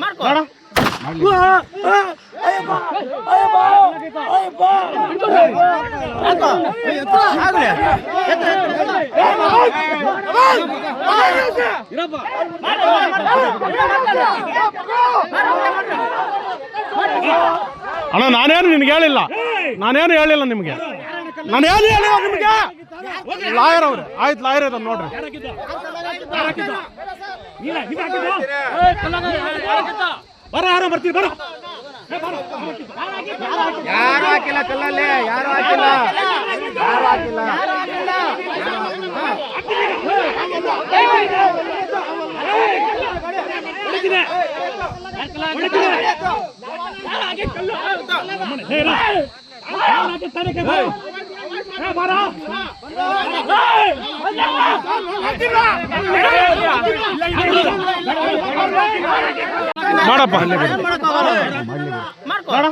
ಮಾಡಪ್ಪ. ಅಣ್ಣ ನಾನೇನು ನಿನ್ಗೆ ಹೇಳಿಲ್ಲ. ನಾನೇನು ಹೇಳಿಲ್ಲ ನಿಮಗೆ. ನಾನೇನು ಹೇಳಿಲ್ಲ ನಿಮಗೆ. ಲಾಯರ್ ಅವ್ರೆ. ಆಯ್ತು ಲಾಯರ್ ಇದಾರೆ ನೋಡ್ರಿ. ಬರ ಯಾರೋ ಬರ್ತೀವಿ ಬರ. ಯಾರು ಹಾಕಿಲ್ಲ ಕಲ್ಲಲ್ಲಿ? ಯಾರು ಹಾಕಿಲ್ಲ? ಯಾರು ಹಾಕಿಲ್ಲ? ಮಾಡಪ್ಪ ಮಾಡ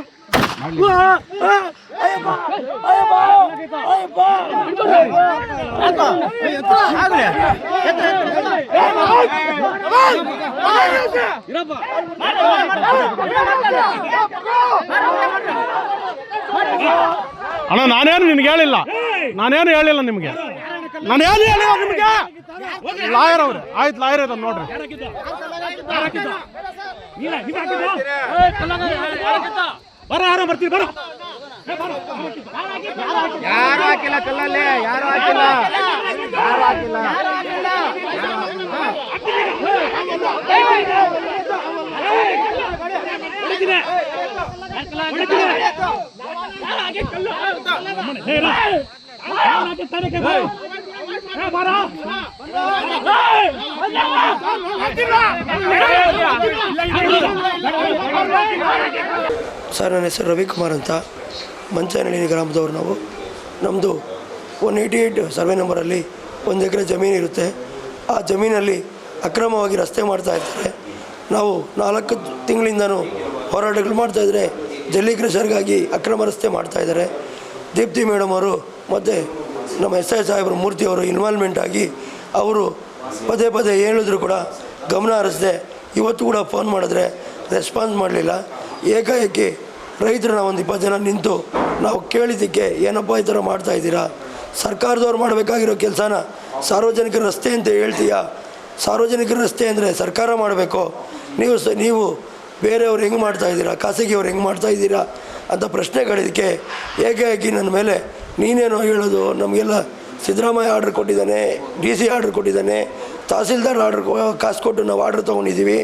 ಅಣ್ಣ ನಾನೇನು ನಿನ್ಗೆ ಹೇಳಿಲ್ಲ ನಾನೇನು ಹೇಳಿಲ್ಲ ನಿಮಗೆ. ನಾನೇನು ಹೇಳಿಲ್ಲ ನಿಮಗೆ? ಲಾಯರ್ ಅವ್ರೆ. ಆಯ್ತು ಲಾಯರ್ ಇದಾರೆ ನೋಡ್ರಿ. ಬರ ಯಾರೋ ಬರ್ತೀವಿ ಬರ. ಯಾರು ಹಾಕಿಲ್ಲ ಕಲ್ಲಲ್ಲಿ? ಯಾರು ಹಾಕಿಲ್ಲ? ಯಾರು ಹಾಕಿಲ್ಲ? ಸರ್, ನನ್ನ ಹೆಸರು ರವಿಕುಮಾರ್ ಅಂತ. ಮಂಚನಹಳ್ಳಿ ಗ್ರಾಮದವರು ನಾವು. ನಮ್ಮದು ಒನ್ ಏಯ್ಟಿ ಏಯ್ಟ್ ಸರ್ವೆ ನಂಬರಲ್ಲಿ ಒಂದು ಎಕರೆ ಜಮೀನು ಇರುತ್ತೆ. ಆ ಜಮೀನಲ್ಲಿ ಅಕ್ರಮವಾಗಿ ರಸ್ತೆ ಮಾಡ್ತಾ ಇರ್ತಾರೆ ನಾವು ನಾಲ್ಕು ತಿಂಗಳಿಂದನೂ ಹೋರಾಟಗಳು ಮಾಡ್ತಾಯಿದ್ರೆ ಜಲ್ಲಿ ಕೃಷರ್ಗಾಗಿ ಅಕ್ರಮ ರಸ್ತೆ ಮಾಡ್ತಾಯಿದ್ದಾರೆ ದೀಪ್ತಿ ಮೇಡಮ್ ಅವರು ಮತ್ತು ನಮ್ಮ ಎಸ್ ಐ ಸಾಹೇಬರು ಮೂರ್ತಿಯವರು ಇನ್ವಾಲ್ವ್ಮೆಂಟ್ ಆಗಿ ಅವರು ಪದೇ ಪದೇ ಹೇಳಿದ್ರು ಕೂಡ ಗಮನ ಹರಿಸದೆ. ಇವತ್ತು ಕೂಡ ಫೋನ್ ಮಾಡಿದ್ರೆ ರೆಸ್ಪಾನ್ಸ್ ಮಾಡಲಿಲ್ಲ. ಏಕಾಏಕಿ ರೈತರನ್ನ ಒಂದು ಇಪ್ಪತ್ತು ಜನ ನಿಂತು ನಾವು ಕೇಳಿದ್ದಕ್ಕೆ ಏನಪ್ಪ ಈ ಥರ ಮಾಡ್ತಾ ಇದ್ದೀರಾ? ಸರ್ಕಾರದವ್ರು ಮಾಡಬೇಕಾಗಿರೋ ಕೆಲಸನ ಸಾರ್ವಜನಿಕರ ರಸ್ತೆ ಅಂತ ಹೇಳ್ತೀಯಾ? ಸಾರ್ವಜನಿಕರ ರಸ್ತೆ ಅಂದರೆ ಸರ್ಕಾರ ಮಾಡಬೇಕು. ನೀವು ಸ, ನೀವು ಬೇರೆಯವ್ರು ಹೆಂಗೆ ಮಾಡ್ತಾ ಇದ್ದೀರಾ? ಖಾಸಗಿಯವ್ರು ಹೆಂಗೆ ಮಾಡ್ತಾ ಇದ್ದೀರಾ? ಅಂತ ಪ್ರಶ್ನೆಗಳಿದ್ದಕ್ಕೆ ಏಕಾಏಕಿ ನನ್ನ ಮೇಲೆ ನೀನೇನೋ ಹೇಳೋದು, ನಮಗೆಲ್ಲ ಸಿದ್ದರಾಮಯ್ಯ ಆರ್ಡ್ರ್ ಕೊಟ್ಟಿದ್ದಾನೆ ಡಿ ಸಿ ಆರ್ಡ್ರ್ ಕೊಟ್ಟಿದ್ದಾನೆ, ತಹಸೀಲ್ದಾರ್ ಆರ್ಡ್ರ್ ಕಾಸು ಕೊಟ್ಟು ನಾವು ಆರ್ಡ್ರ್ ತೊಗೊಂಡಿದ್ದೀವಿ,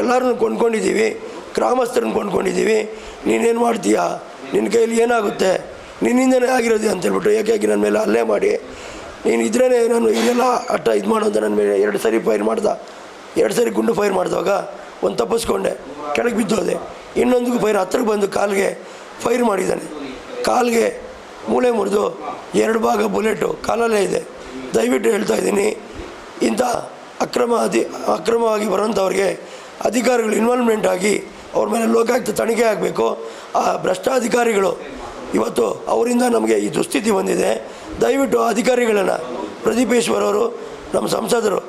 ಎಲ್ಲರನ್ನೂ ಕೊಂಡ್ಕೊಂಡಿದ್ದೀವಿ, ಗ್ರಾಮಸ್ಥರನ್ನು ಕೊಂಡ್ಕೊಂಡಿದ್ದೀವಿ. ನೀನೇನು ಮಾಡ್ತೀಯಾ? ನಿನ್ನ ಕೈಯಲ್ಲಿ ಏನಾಗುತ್ತೆ? ನಿನ್ನಿಂದನೇ ಆಗಿರೋದು ಅಂತೇಳ್ಬಿಟ್ಟು ಏಕಾಗಿ ನನ್ನ ಮೇಲೆ ಅಲ್ಲೇ ಮಾಡಿ. ನೀನು ಇದ್ರೇ ನಾನು ಇದೆಲ್ಲ ಅಟ್ಟ ಇದು ಮಾಡು ಅಂತ ನನ್ನ ಮೇಲೆ ಎರಡು ಸರಿ ಫೈರ್ ಮಾಡ್ದ. ಎರಡು ಸರಿ ಗುಂಡು ಫೈರ್ ಮಾಡಿದಾಗ ಒಂದು ತಪ್ಪಿಸ್ಕೊಂಡೆ. ಕೆಳಗೆ ಬಿದ್ದೋದೆ. ಇನ್ನೊಂದು ಫೈರ್ ಹತ್ತಿರಕ್ಕೆ ಬಂದು ಕಾಲಿಗೆ ಫೈರ್ ಮಾಡಿದ್ದಾನೆ. ಕಾಲಿಗೆ ಮೂಳೆ ಮುರಿದು ಎರಡು ಭಾಗ ಬುಲೆಟು ಕಾಲಲ್ಲೇ ಇದೆ. ದಯವಿಟ್ಟು ಹೇಳ್ತಾ ಇದ್ದೀನಿ, ಇಂಥ ಅಕ್ರಮ ಅಧಿ, ಅಕ್ರಮವಾಗಿ ಬರೋಂಥವ್ರಿಗೆ ಅಧಿಕಾರಿಗಳು ಇನ್ವಾಲ್ವ್ಮೆಂಟ್ ಆಗಿ ಅವ್ರ ಮೇಲೆ ಲೋಕಾಯುಕ್ತ ತನಿಖೆ ಆಗಬೇಕು. ಆ ಭ್ರಷ್ಟಾಧಿಕಾರಿಗಳು ಇವತ್ತು ಅವರಿಂದ ನಮಗೆ ಈ ದುಸ್ಥಿತಿ ಬಂದಿದೆ. ದಯವಿಟ್ಟು ಅಧಿಕಾರಿಗಳನ್ನು ಪ್ರದೀಪೇಶ್ವರವರು ನಮ್ಮ ಸಂಸದರು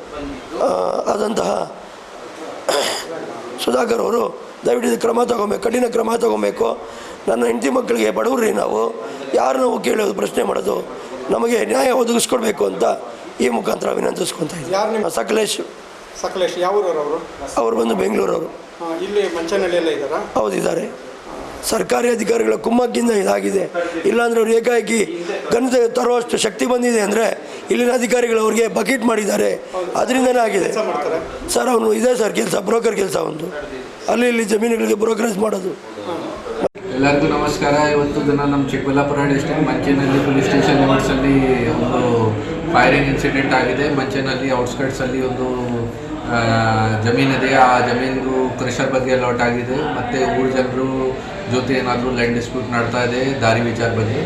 ಆದಂತಹ ಸುಧಾಕರ್ ಅವರು ದಯವಿಟ್ಟು ಇದು ಕ್ರಮ ತಗೊಬೇಕು ಕಠಿಣ ಕ್ರಮ ತಗೊಬೇಕು ನನ್ನ ಹೆಂಡತಿ ಮಕ್ಕಳಿಗೆ ಬಡವ್ರಿ ನಾವು ಯಾರು ನಾವು ಕೇಳೋದು ಪ್ರಶ್ನೆ ಮಾಡೋದು ನಮಗೆ ನ್ಯಾಯ ಒದಗಿಸ್ಕೊಡ್ಬೇಕು ಅಂತ ಈ ಮುಖಾಂತರ ವಿನಂತಿಸ್ಕೊತಾ ಇದ್ದೀನಿ. ಸಕಲೇಶ್. ಸಕಲೇಶ್ ಯಾವ ಅವರು? ಬಂದು ಬೆಂಗಳೂರವರು. ಇಲ್ಲಿ ಮಂಚನಹಳ್ಳಿಯಲ್ಲೇ ಇದ್ದಾರೆ? ಹೌದಿದ್ದಾರೆ ಸರ್ಕಾರಿ ಅಧಿಕಾರಿಗಳ ಕುಮ್ಮಕ್ಕಿಂದ ಇದಾಗಿದೆ. ಇಲ್ಲಾಂದರೆ ಅವ್ರು ಏಕಾಏಕಿ ಗಂಧ ತರುವಷ್ಟು ಶಕ್ತಿ ಬಂದಿದೆ ಅಂದರೆ ಇಲ್ಲಿನ ಅಧಿಕಾರಿಗಳು ಅವ್ರಿಗೆ ಬಕೆಟ್ ಮಾಡಿದ್ದಾರೆ. ಅದರಿಂದನೇ ಆಗಿದೆ. ಸರ್ ಅವನು ಇದೆ ಸರ್ ಕೆಲಸ ಬ್ರೋಕರ್ ಕೆಲಸ ಒಂದು. ಅಲ್ಲಿ ಇಲ್ಲಿ ಜಮೀನುಗಳಿಗೆ ಬ್ರೋಕರೇಜ್ ಮಾಡೋದು. ಎಲ್ಲರಿಗೂ ನಮಸ್ಕಾರ. ಇವತ್ತು ದಿನ ನಮ್ಮ Chikkaballapur district Manchenahalli police station ಲಿಮಿಟ್ಸಲ್ಲಿ ಒಂದು ಫೈರಿಂಗ್ ಇನ್ಸಿಡೆಂಟ್ ಆಗಿದೆ. ಮಂಚೇನಹಳ್ಳಿ ಔಟ್ಸ್ಕರ್ಟ್ಸಲ್ಲಿ ಒಂದು ಜಮೀನಿದೆ ಆ ಜಮೀನಿಗೂ ಕ್ರಷರ್ ಬಗ್ಗೆ ಅಲಾಟ್ ಆಗಿದೆ. ಮತ್ತು ಊರ ಜನರು ಜೊತೆ ಏನಾದರೂ ಲ್ಯಾಂಡ್ ಡಿಸ್ಪ್ಯೂಟ್ ನಡ್ತಾ ಇದೆ. ದಾರಿ ವಿಚಾರ ಬಗ್ಗೆ.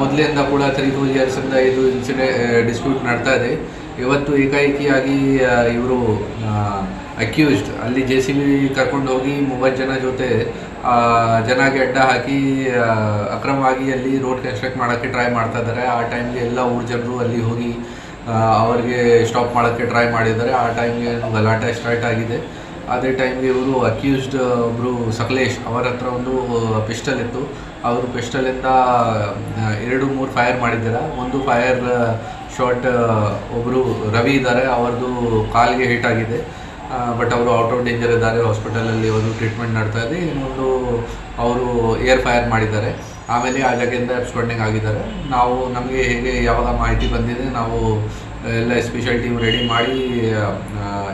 ಮೊದಲಿಂದ ಕೂಡ ತ್ರೀ ಟೂ ಇಯರ್ಸಿಂದ ಇದು ಇನ್ಸಿಡೆ ಡಿಸ್ಪ್ಯೂಟ್ ನಡ್ತಾ ಇದೆ. ಇವತ್ತು ಏಕಾಏಕಿಯಾಗಿ ಇವರು ಅಕ್ಯೂಸ್ಡ್ ಅಲ್ಲಿ ಜೆ ಸಿ ಬಿ ಕರ್ಕೊಂಡು ಹೋಗಿ ಮೂವತ್ತು ಜನ ಜೊತೆ ಜನಗೆ ಅಡ್ಡ ಹಾಕಿ ಅಕ್ರಮವಾಗಿ ಅಲ್ಲಿ ರೋಡ್ ಕನ್ಸ್ಟ್ರಕ್ಟ್ ಮಾಡೋಕ್ಕೆ ಟ್ರೈ ಮಾಡ್ತಾ ಇದ್ದಾರೆ. ಆ ಟೈಮ್ಗೆ ಎಲ್ಲ ಊರ ಜನರು ಅಲ್ಲಿ ಹೋಗಿ ಅವರಿಗೆ ಸ್ಟಾಪ್ ಮಾಡೋಕ್ಕೆ ಟ್ರೈ ಮಾಡಿದ್ದಾರೆ. ಆ ಟೈಮ್ಗೆ ಗಲಾಟೆ ಸ್ಟಾರ್ಟ್ ಆಗಿದೆ. ಅದೇ ಟೈಮ್ಗೆ ಇವರು ಅಕ್ಯೂಸ್ಡ್ ಒಬ್ಬರು ಸಕಲೇಶ್ ಅವರ ಹತ್ರ ಒಂದು ಪಿಸ್ಟಲ್ ಇತ್ತು. ಅವರು ಪಿಸ್ಟಲಿಂದ ಎರಡು, ಮೂರು ಫೈರ್ ಮಾಡಿದ್ದಾರೆ. ಒಂದು ಫೈರ್ ಶಾರ್ಟ್ ಒಬ್ಬರು ರವಿ ಇದ್ದಾರೆ. ಅವ್ರದ್ದು ಕಾಲಿಗೆ ಹಿಟ್ ಆಗಿದೆ. ಬಟ್ ಅವರು ಔಟ್ ಆಫ್ ಡೇಂಜರ್ ಇದ್ದಾರೆ ಹಾಸ್ಪಿಟಲಲ್ಲಿ ಒಂದು ಟ್ರೀಟ್ಮೆಂಟ್ ನಡ್ತಾ ಇದೆ, ಇನ್ನೊಂದು ಅವರು ಏರ್ ಫೈರ್ ಮಾಡಿದ್ದಾರೆ. ಆಮೇಲೆ ಆ ಜಾಗದಿಂದ ಅಬ್ಸ್ಕೊಂಡಿಂಗ್ ಆಗಿದ್ದಾರೆ. ನಾವು ನಮಗೆ ಹೇಗೆ ಯಾವಾಗ ಮಾಹಿತಿ ಬಂದಿದೆ, ನಾವು ಎಲ್ಲ ಸ್ಪೆಷಲ್ ಟೀಮ್ ರೆಡಿ ಮಾಡಿ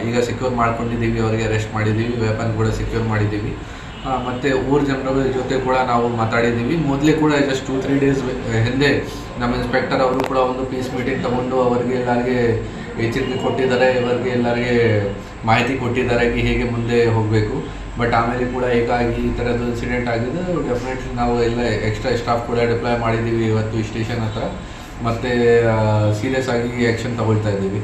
ಈಗ ಸೆಕ್ಯೂರ್ ಮಾಡ್ಕೊಂಡಿದ್ದೀವಿ, ಅವರಿಗೆ ಅರೆಸ್ಟ್ ಮಾಡಿದ್ದೀವಿ ವೆಪನ್ ಕೂಡ ಸೆಕ್ಯೂರ್ ಮಾಡಿದ್ದೀವಿ. ಮತ್ತೆ ಊರ ಜನರ ಜೊತೆ ಕೂಡ ನಾವು ಮಾತಾಡಿದ್ದೀವಿ. ಮೊದಲೇ ಕೂಡ ಜಸ್ಟ್ ಟೂ ತ್ರೀ ಡೇಸ್ ಹಿಂದೆ ನಮ್ಮ ಇನ್ಸ್ಪೆಕ್ಟರ್ ಅವರು ಕೂಡ ಒಂದು ಪೀಸ್ ಮೀಟಿಂಗ್ ತಗೊಂಡು ಅವರಿಗೆ ಎಲ್ಲರಿಗೆ ಎಚ್ಚರಿಕೆ ಕೊಟ್ಟಿದ್ದಾರೆ ಇವರಿಗೆ ಎಲ್ಲರಿಗೆ ಮಾಹಿತಿ ಕೊಟ್ಟಿದ್ದಾರೆ ಹೇಗೆ ಮುಂದೆ ಹೋಗಬೇಕು. ಬಟ್ ಆಮೇಲೆ ಕೂಡ ಹೀಗಾಗಿ ಈ ಥರದ್ದು ಇನ್ಸಿಡೆಂಟ್ ಆಗಿದ್ದು ಡೆಫಿನೆಟ್ಲಿ ನಾವು ಎಲ್ಲ ಎಕ್ಸ್ಟ್ರಾ ಸ್ಟಾಫ್ ಕೂಡ ಡಿಪ್ಲಾಯ್ ಮಾಡಿದ್ದೀವಿ ಇವತ್ತು ಸ್ಟೇಷನ್ ಹತ್ರ. ಮತ್ತು ಸೀರಿಯಸ್ ಆಗಿ ಆ್ಯಕ್ಷನ್ ತಗೊಳ್ತಾ ಇದ್ದೀವಿ.